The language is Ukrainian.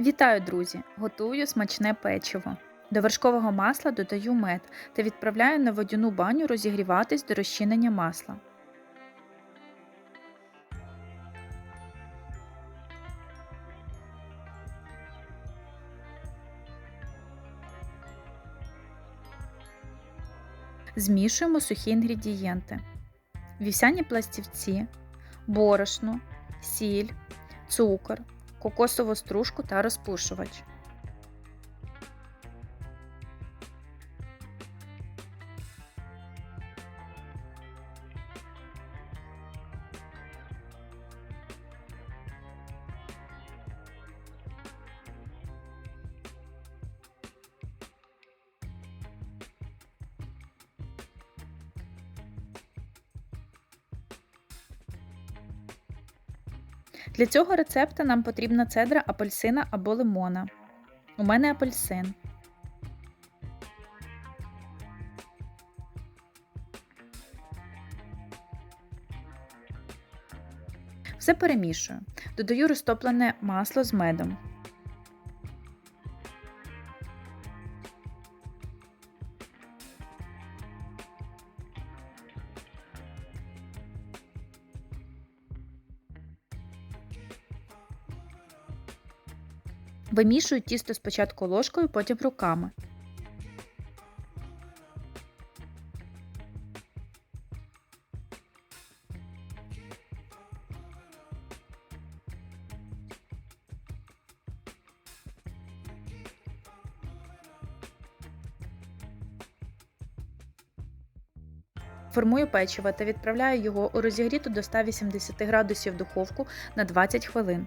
Вітаю, друзі! Готую смачне печиво. До вершкового масла додаю мед та відправляю на водяну баню розігріватись до розчинення масла. Змішуємо сухі інгредієнти: вівсяні пластівці, борошно, сіль, цукор, кокосову стружку та розпушувач. Для цього рецепта нам потрібна цедра апельсина або лимона. У мене апельсин. Все перемішую. Додаю розтоплене масло з медом. Вимішую тісто спочатку ложкою, потім руками. Формую печиво та відправляю його у розігріту до 180 градусів духовку на 20 хвилин.